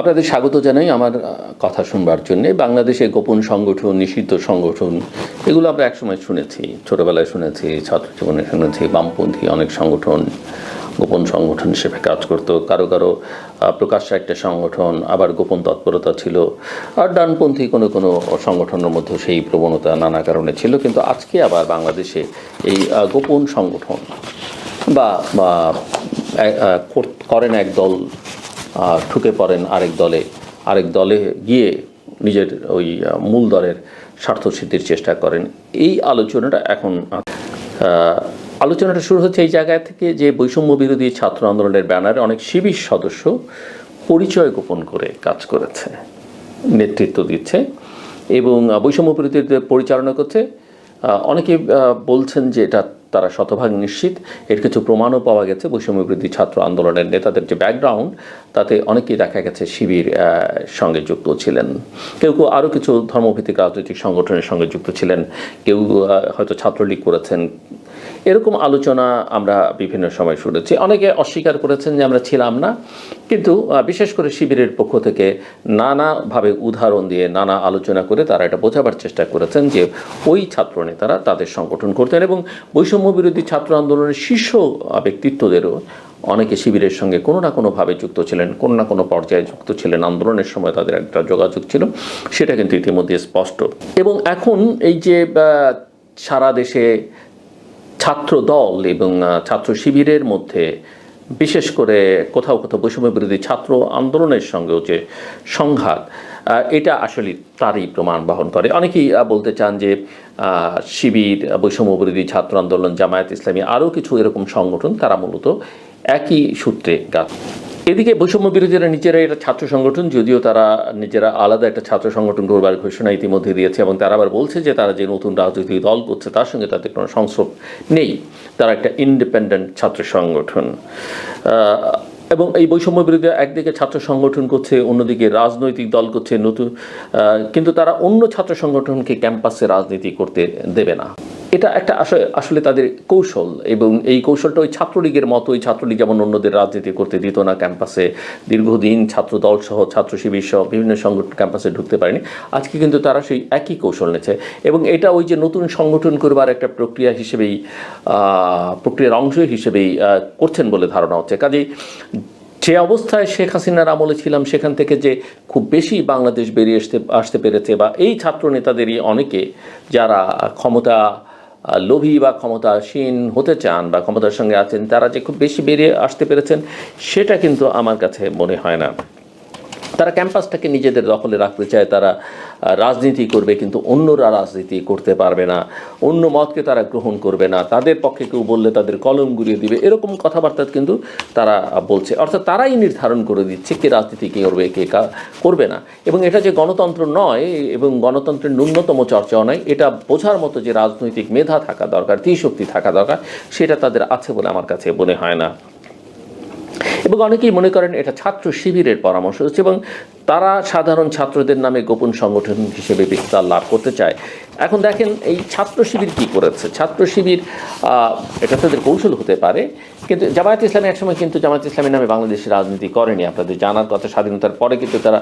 আপনাদের স্বাগত জানাই আমার কথা শুনবার জন্যে। বাংলাদেশে গোপন সংগঠন, নিষিদ্ধ সংগঠন, এগুলো আমরা একসময় শুনেছি, ছোটোবেলায় শুনেছি ছাত্র জীবনে শুনেছি, বামপন্থী অনেক সংগঠন, গোপন সংগঠন হিসেবে কাজ করতো। কারও কারও প্রকাশ্যে একটা সংগঠন, আবার গোপন তৎপরতা ছিল। আর ডানপন্থী কোনো কোনো সংগঠনের মধ্যে সেই প্রবণতা নানা কারণে ছিল। কিন্তু আজকে আবার বাংলাদেশে এই গোপন সংগঠন বা করেন এক দল ঢুকে পড়েন আরেক দলে। আরেক দলে গিয়ে নিজের ওই মূল দলের স্বার্থ সিদ্ধির চেষ্টা করেন। এই আলোচনাটা এখন আলোচনাটা শুরু হচ্ছে এই জায়গা থেকে যে বৈষম্য বিরোধী ছাত্র আন্দোলনের ব্যানারে অনেক শিবির সদস্য পরিচয় গোপন করে কাজ করেছে, নেতৃত্ব দিচ্ছে এবং বৈষম্য বিরোধীদের পরিচালনা করছে। অনেকে বলছেন যে এটা তারা শতভাগ নিশ্চিত। এর কিছু প্রমাণও পাওয়া গেছে বৈষম্য বিরোধী ছাত্র আন্দোলনের নেতাদের যে ব্যাকগ্রাউন্ড তাতে অনেকেই দেখা গেছে শিবির সঙ্গে যুক্ত ছিলেন। কেউ কেউ আরও কিছু ধর্মভিত্তিক রাজনৈতিক সংগঠনের সঙ্গে যুক্ত ছিলেন। কেউ হয়তো ছাত্রলীগ করেছেন এরকম আলোচনা আমরা বিভিন্ন সময় শুনেছি। অনেকে অস্বীকার করেছেন যে আমরা ছিলাম না। কিন্তু বিশেষ করে শিবিরের পক্ষ থেকে নানাভাবে উদাহরণ দিয়ে নানা আলোচনা করে তারা এটা বোঝাবার চেষ্টা করেছেন যে ওই ছাত্র নেতারা তাদের সংগঠন করতেন এবং বৈষম্য বিরোধী ছাত্র আন্দোলনের শীর্ষ ব্যক্তিত্বদেরও অনেকে শিবিরের সঙ্গে কোনো না কোনোভাবে যুক্ত ছিলেন, কোনো না কোনো পর্যায়ে যুক্ত ছিলেন। আন্দোলনের সময় তাদের একটা যোগাযোগ ছিল, সেটা কিন্তু ইতিমধ্যে স্পষ্ট। এবং এখন এই যে সারা দেশে ছাত্র দল এবং ছাত্র শিবিরের মধ্যে বিশেষ করে কোথাও কোথাও বৈষম্য বিরোধী ছাত্র আন্দোলনের সঙ্গেও যে সংঘাত এটা আসলে তারই প্রমাণ বহন করে। অনেকেই বলতে চান যে শিবির, বৈষম্য বিরোধী ছাত্র আন্দোলন, জামায়াত ইসলামী আরও কিছু এরকম সংগঠন, তারা মূলত একই সূত্রে গাছ এদিকে বৈষম্য বিরোধীরা নিজেরা এটা ছাত্র সংগঠন, যদিও তারা নিজেরা আলাদা একটা ছাত্র সংগঠন করবার ঘোষণা ইতিমধ্যে দিয়েছে এবং তারা আবার বলছে যে তারা যে নতুন রাজনৈতিক দল করছে তার সঙ্গে তাদের কোনো সংস্রব নেই। তারা একটা ইন্ডিপেন্ডেন্ট ছাত্র সংগঠন। এবং এই বৈষম্য বিরোধী একদিকে ছাত্র সংগঠন করছে, অন্যদিকে রাজনৈতিক দল করছে, নতুন কিন্তু তারা অন্য ছাত্র সংগঠনকে ক্যাম্পাসে রাজনীতি করতে দেবে না। এটা একটা আসলে তাদের কৌশল এবং এই কৌশলটা ওই ছাত্রলীগের মতো, ওই ছাত্রলীগ যেমন অন্যদের রাজনীতি করতে দিত না ক্যাম্পাসে, দীর্ঘদিন ছাত্র দল সহ ছাত্র শিবির সহ বিভিন্ন সংগঠন ক্যাম্পাসে ঢুকতে পারেনি। আজকে কিন্তু তারা সেই একই কৌশল নিয়েছে এবং এটা ওই যে নতুন সংগঠন করবার একটা প্রক্রিয়া হিসেবেই প্রক্রিয়ার অংশ হিসেবেই করছেন বলে ধারণা হচ্ছে। কাজেই যে অবস্থায় শেখ হাসিনার আমলে ছিলাম, সেখান থেকে যে খুব বেশি বাংলাদেশ বেরিয়ে আসতে আসতে পেরেছে বা এই ছাত্র নেতাদেরই অনেকে যারা ক্ষমতা লোভী বা ক্ষমতাসীন হতে চান বা ক্ষমতার সঙ্গে আছেন, তারা যে খুব বেশি বেরিয়ে আসতে পেরেছেন, সেটা কিন্তু আমার কাছে মনে হয় না। তারা ক্যাম্পাসটাকে নিজেদের দখলে রাখতে চায়, তারা রাজনীতি করবে, কিন্তু অন্যরা রাজনীতি করতে পারবে না, অন্য মতকে তারা গ্রহণ করবে না, তাদের পক্ষে কেউ বললে তাদের কলম গুড়িয়ে দিবে, এরকম কথাবার্তা কিন্তু তারা বলছে। অর্থাৎ তারাই নির্ধারণ করে দিচ্ছে কে রাজনীতি কে করবে কে করবে না। এবং এটা যে গণতন্ত্র নয়, এবং গণতন্ত্রের ন্যূনতম চর্চাও নয়, এটা বোঝার মতো যে রাজনৈতিক মেধা থাকা দরকার শক্তি থাকা দরকার, সেটা তাদের আছে বলে আমার কাছে মনে হয় না। এবং অনেকেই মনে করেন এটা ছাত্র শিবিরের পরামর্শ হচ্ছে এবং তারা সাধারণ ছাত্রদের নামে গোপন সংগঠন হিসেবে বিস্তার লাভ করতে চায়। এখন দেখেন এই ছাত্র শিবির কী করেছে? ছাত্র শিবির এটা তাদের কৌশল হতে পারে, কিন্তু জামায়াত ইসলামী একসময় কিন্তু জামায়াত ইসলামী নামে বাংলাদেশের রাজনীতি করেনি। আপনাদের জানার কথা, স্বাধীনতার পরে কিন্তু তারা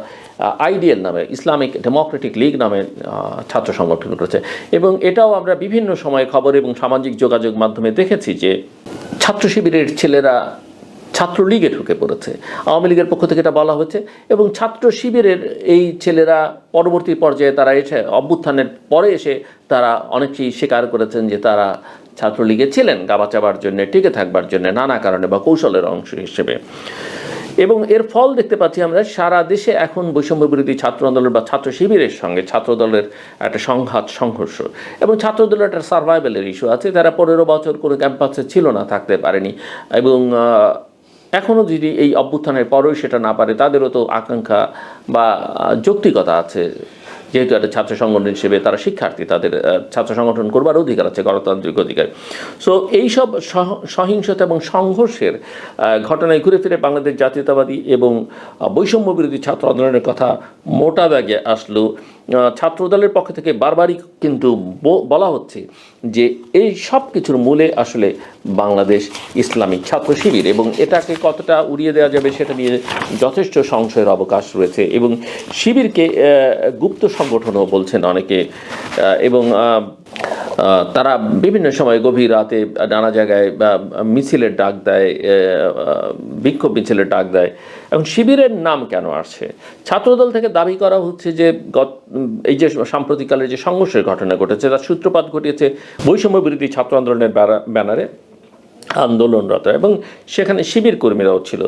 আইডিয়াল নামে, ইসলামিক ডেমোক্রেটিক লীগ নামে ছাত্র সংগঠন করেছে। এবং এটাও আমরা বিভিন্ন সময়ে খবর এবং সামাজিক যোগাযোগ মাধ্যমে দেখেছি যে ছাত্র শিবিরের ছেলেরা ছাত্রলীগে ঢুকে পড়েছে। আওয়ামী লীগের পক্ষ থেকে এটা বলা হচ্ছে এবং ছাত্র শিবিরের এই ছেলেরা পরবর্তী পর্যায়ে তারা এসে অভ্যুত্থানের পরে এসে তারা অনেকেই স্বীকার করেছেন যে তারা ছাত্রলীগে ছিলেন গাবা চাবার জন্য, টিকে থাকবার জন্য, নানা কারণে বা কৌশলের অংশ হিসেবে। এবং এর ফল দেখতে পাচ্ছি আমরা, সারা দেশে এখন বৈষম্য বিরোধী ছাত্র আন্দোলন বা ছাত্র শিবিরের সঙ্গে ছাত্র দলের একটা সংঘাত, সংঘর্ষ। এবং ছাত্র দলের একটা সার্ভাইভালের ইস্যু আছে। তারা পনেরো বছর কোনো ক্যাম্পাসে ছিল না, থাকতে পারেনি। এবং এখনও যদি এই অভ্যুত্থানের পরেও সেটা না পারে, তাদেরও তো আকাঙ্ক্ষা বা যৌক্তিকতা আছে। যেহেতু একটা ছাত্র সংগঠন হিসেবে তারা শিক্ষার্থী, তাদের ছাত্র সংগঠন করবার অধিকার আছে, গণতান্ত্রিক অধিকার। সো এইসব সহ- সহিংসতা এবং সংঘর্ষের ঘটনায় ঘুরে ফিরে বাংলাদেশ জাতীয়তাবাদী এবং বৈষম্য বিরোধী ছাত্র আন্দোলনের কথা মোটা ব্যাগে আসলো ছাত্রদলের পক্ষ থেকে বারবারই কিন্তু বলা হচ্ছে যে এই সব কিছুর মূলে আসলে বাংলাদেশ ইসলামিক ছাত্র শিবির এবং এটাকে কতটা উড়িয়ে দেওয়া যাবে সেটা নিয়ে যথেষ্ট সংশয়ের অবকাশ রয়েছে এবং শিবিরকে গুপ্ত সংগঠনও বলছেন অনেকে এবং তারা বিভিন্ন সময় গভীর রাতে নানা জায়গায় মিছিলের ডাক দেয় বিক্ষোভ মিছিলের ডাক দেয়। এখন শিবিরের নাম কেন আসছে? ছাত্রদল থেকে দাবি করা হচ্ছে যে, গত, এই যে সাম্প্রতিককালের যে সংঘর্ষের ঘটনা ঘটেছে, তার সূত্রপাত ঘটিয়েছে বৈষম্য বিরোধী ছাত্র আন্দোলনের ব্যানারে আন্দোলনরত এবং সেখানে শিবির কর্মীরাও ছিল।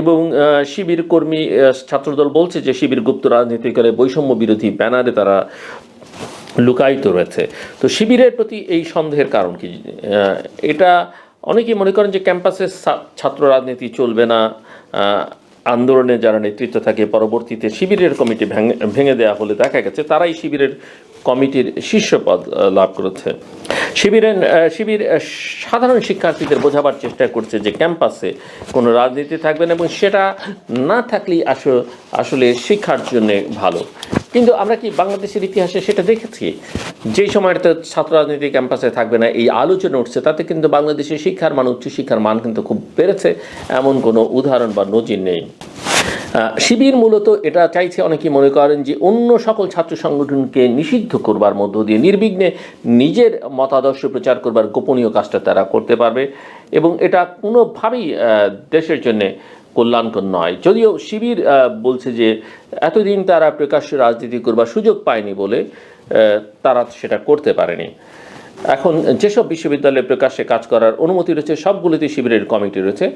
এবং শিবির কর্মী ছাত্রদল বলছে যে, শিবির গুপ্ত রাজনীতি করে বৈষম্য বিরোধী ব্যানারে তারা লুকায়িত রয়েছে। তো শিবিরের প্রতি এই সন্দেহের কারণ কি? এটা অনেকেই মনে করেন যে ক্যাম্পাসের ছাত্র রাজনীতি চলবে না। আন্দোলনে যারা নেতৃত্ব থাকে, পরবর্তীতে শিবিরের কমিটি ভেঙে ভেঙে দেওয়া হলে দেখা গেছে তারাই শিবিরের কমিটির শীর্ষ পদ লাভ করেছে। শিবিরের শিবির সাধারণ শিক্ষার্থীদের বোঝাবার চেষ্টা করছে যে ক্যাম্পাসে কোনো রাজনীতি থাকবে না এবং সেটা না থাকলেই আসলে শিক্ষার জন্য ভালো। কিন্তু আমরা কি বাংলাদেশের ইতিহাসে সেটা দেখেছি? যেই সময়টাতে ছাত্র রাজনীতি ক্যাম্পাসে থাকবে না, এই আলোচনা উঠছে, তাতে কিন্তু বাংলাদেশের শিক্ষার মান উচ্চশিক্ষার মান কিন্তু খুব বেড়েছে। এমন কোনো উদাহরণ বা নজির নেই। শিবির মূলত এটা চাইছে, অনেকেই মনে করেন যে অন্য সকল ছাত্র সংগঠনকে নিষিদ্ধ করবার মধ্য দিয়ে নির্বিঘ্নে নিজের মতাদর্শ প্রচার করবার গোপনীয় কাজটা তারা করতে পারবে এবং এটা কোনোভাবেই দেশের জন্যে কল্যাণকর নয়। যদিও শিবির বলছে যে এতদিন তারা প্রকাশ্য রাজনীতি করবার সুযোগ পায়নি বলে তারা সেটা করতে পারেনি। এখন যেসব বিশ্ববিদ্যালয়ে প্রকাশ্যে কাজ করার অনুমতি রয়েছে সবগুলোতে শিবিরের কমিটি রয়েছে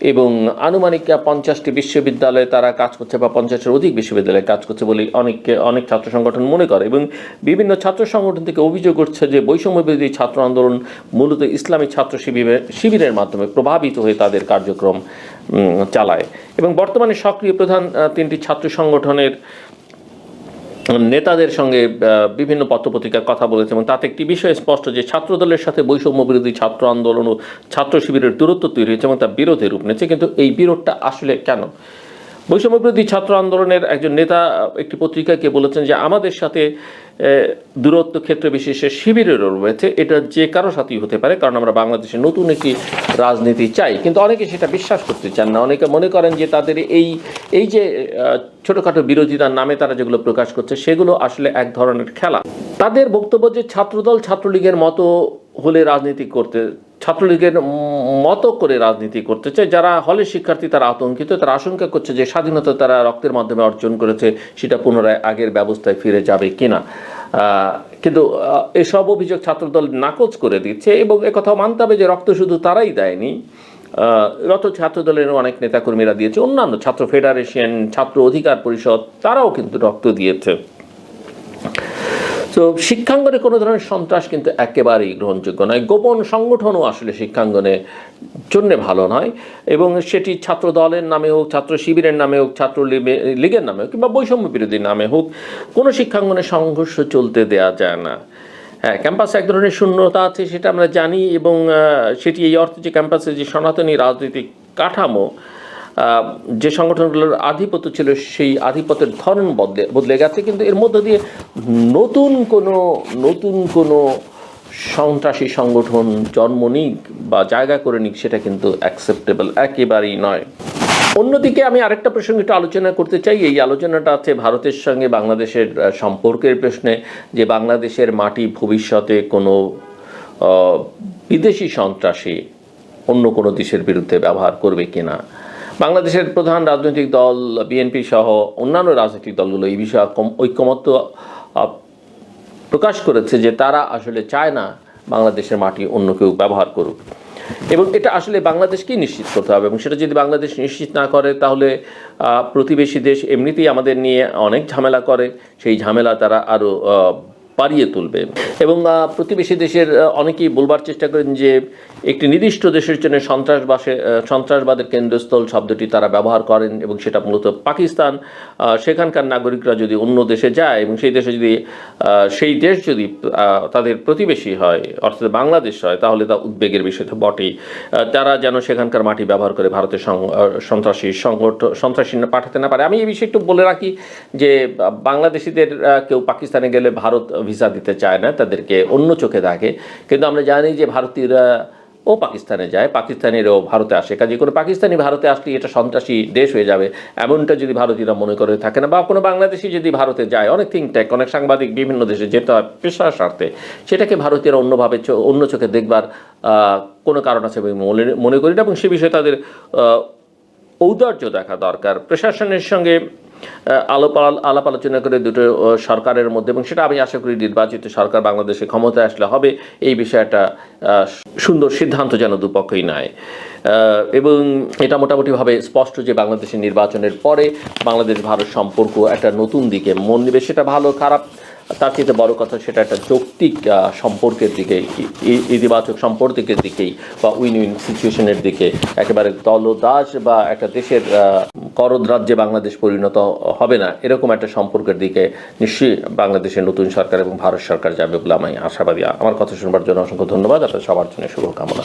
এবং আনুমানিক পঞ্চাশটি বিশ্ববিদ্যালয়ে তারা কাজ করছে বা পঞ্চাশের অধিক বিশ্ববিদ্যালয়ে কাজ করছে বলে অনেককে, অনেক ছাত্র সংগঠন মনে করে এবং বিভিন্ন ছাত্র সংগঠন থেকে অভিযোগ উঠছে যে বৈষম্য বিরোধী ছাত্র আন্দোলন মূলত ইসলামী ছাত্র শিবিরের শিবিরের মাধ্যমে প্রভাবিত হয়ে তাদের কার্যক্রম চালায় এবং বর্তমানে সক্রিয় প্রধান তিনটি ছাত্র সংগঠনের নেতাদের সঙ্গে বিভিন্ন পত্রপত্রিকার কথা বলেছে এবং তাতে একটি বিষয় স্পষ্ট যে ছাত্রদলের সাথে বৈষম্য বিরোধী ছাত্র আন্দোলন ও ছাত্র শিবিরের দূরত্ব তৈরি হয়েছে এবং তা বিরোধের রূপ নিয়েছে, কিন্তু এই বিরোধটা আসলে কেন? বৈষম্য বিরোধী ছাত্র আন্দোলনের একজন নেতা একটি পত্রিকাকে বলেছেন যে, আমাদের সাথে দূরত্ব ক্ষেত্র বিশেষে শিবিরের রয়েছে। এটা যে কারও সাথেই হতে পারে, কারণ আমরা বাংলাদেশে নতুন একটি রাজনীতি চাই। কিন্তু অনেকে সেটা বিশ্বাস করতে চান না। অনেকে মনে করেন যে তাদের এই এই যে ছোটোখাটো বিরোধিতার নামে তারা যেগুলো প্রকাশ করছে, সেগুলো আসলে এক ধরনের খেলা। তাদের বক্তব্য যে ছাত্রদল ছাত্রলীগের মতো হলে রাজনীতি করতে, ছাত্রলীগের মতো করে রাজনীতি করতে চায়, যারা হলের শিক্ষার্থী তারা আতঙ্কিত, তারা আশঙ্কা করছে যে স্বাধীনতা তারা রক্তের মাধ্যমে অর্জন করেছে, সেটা পুনরায় আগের ব্যবস্থায় ফিরে যাবে কিনা। কিন্তু এসব অভিযোগ ছাত্রদল নাকচ করে দিচ্ছে এবং একথাও মানতে হবে যে রক্ত শুধু তারাই দেয়নি রত ছাত্র দলের অনেক নেতাকর্মীরা দিয়েছে, অন্যান্য ছাত্র ফেডারেশন, ছাত্র অধিকার পরিষদ, তারাও কিন্তু রক্ত দিয়েছে। তো শিক্ষাঙ্গনে কোনো ধরনের সন্ত্রাস কিন্তু একেবারেই গ্রহণযোগ্য নয়। গোপন সংগঠনও আসলে শিক্ষাঙ্গনে জন্য ভালো নয় এবং সেটি ছাত্র দলের নামে হোক, ছাত্র শিবিরের নামে হোক, ছাত্র লীগের নামে হোক কিংবা বৈষম্য বিরোধী নামে হোক, কোনো শিক্ষাঙ্গনে সংঘর্ষ চলতে দেয়া যায় না। হ্যাঁ ক্যাম্পাসে এক ধরনের শূন্যতা আছে সেটা আমরা জানি এবং সেটি এই অর্থে যে ক্যাম্পাসে যে সনাতনী রাজনৈতিক কাঠামো যে সংগঠনগুলোর আধিপত্য ছিল সেই আধিপত্যের ধরন বদলে বদলে গেছে, কিন্তু এর মধ্য দিয়ে নতুন কোনো নতুন কোনো সন্ত্রাসী সংগঠন জন্ম নিক বা জায়গা করে নিক, সেটা কিন্তু অ্যাকসেপ্টেবল একেবারেই নয়। অন্যদিকে আমি আরেকটা প্রসঙ্গে একটু আলোচনা করতে চাই। এই আলোচনাটা আছে ভারতের সঙ্গে বাংলাদেশের সম্পর্কের প্রশ্নে, যে বাংলাদেশের মাটি ভবিষ্যতে কোনো বিদেশি সন্ত্রাসী অন্য কোনো দেশের বিরুদ্ধে ব্যবহার করবে কিনা। বাংলাদেশের প্রধান রাজনৈতিক দল বিএনপি সহ অন্যান্য রাজনৈতিক দলগুলো এই বিষয়ে ঐক্যমত্য প্রকাশ করেছে যে তারা আসলে চায় না বাংলাদেশের মাটি অন্য কেউ ব্যবহার করুক। এবং এটা আসলে বাংলাদেশকেই নিশ্চিত করতে হবে এবং সেটা যদি বাংলাদেশ নিশ্চিত না করে, তাহলে প্রতিবেশী দেশ এমনিতেই আমাদের নিয়ে অনেক ঝামেলা করে। সেই ঝামেলা তারা আরও বাড়িয়ে তুলবে। এবং প্রতিবেশী দেশের অনেকেই বলবার চেষ্টা করেন যে, একটি নির্দিষ্ট দেশের জন্য সন্ত্রাসবাসে সন্ত্রাসবাদের কেন্দ্রস্থল শব্দটি তারা ব্যবহার করেন এবং সেটা মূলত পাকিস্তান। সেখানকার নাগরিকরা যদি অন্য দেশে যায় এবং সেই দেশে যদি সেই দেশ যদি তাদের প্রতিবেশী হয়, অর্থাৎ বাংলাদেশ হয়, তাহলে তা উদ্বেগের বিষয় তো বটেই। তারা যেন সেখানকার মাটি ব্যবহার করে ভারতের সন্ত্রাসী সংগঠন সন্ত্রাসী পাঠাতে না পারে। আমি এই বিষয়ে একটু বলে রাখি যে, বাংলাদেশিদের কেউ পাকিস্তানে গেলে ভারত ভিসা দিতে চায় না, তাদেরকে অন্য চোখে দেখে। কিন্তু আমরা জানি যে ভারতীয়রা ও পাকিস্তানে যায়, পাকিস্তানিরাও ভারতে আসে। কাজে কোনো পাকিস্তানি ভারতে আসলে এটা সন্ত্রাসী দেশ হয়ে যাবে, এমনটা যদি ভারতীয়রা মনে করে থাকে না। বা কোনো বাংলাদেশি যদি ভারতে যায়, অনেক থিঙ্ক ট্যাক অনেক সাংবাদিক বিভিন্ন দেশে যেতে হয় পেশার স্বার্থে, সেটাকে ভারতীয়রা অন্যভাবে অন্য চোখে দেখবার কোনো কারণ আছে আমি মনে করি না। এবং সে বিষয়ে তাদের ঔদার্য দেখা দরকার। প্রশাসনের সঙ্গে আলাপ আলাপ আলোচনা করে দুটো সরকারের মধ্যে, এবং সেটা আমি আশা করি নির্বাচিত সরকার বাংলাদেশে ক্ষমতায় আসলে হবে, এই বিষয়টা সুন্দর সিদ্ধান্ত যেন দুপক্ষই নেয়। এবং এটা মোটামুটিভাবে স্পষ্ট যে বাংলাদেশের নির্বাচনের পরে বাংলাদেশ ভারত সম্পর্ক একটা নতুন দিকে মন নেবে সেটা ভালো, খারাপ তার চেয়ে বড় কথা সেটা একটা যৌক্তিক সম্পর্কের দিকে ইতিবাচক সম্পর্কের দিকেই বা উইন উইন সিচুয়েশনের দিকে একেবারে দলদাস বা একটা দেশের করদ রাজ্যে বাংলাদেশ পরিণত হবে না, এরকম একটা সম্পর্কের দিকে নিশ্চয়ই বাংলাদেশের নতুন সরকার এবং ভারত সরকার যাবে বলে আমি আশাবাদী। আমার কথা শুনবার জন্য অসংখ্য ধন্যবাদ। আপনার সবার জন্য শুভকামনা।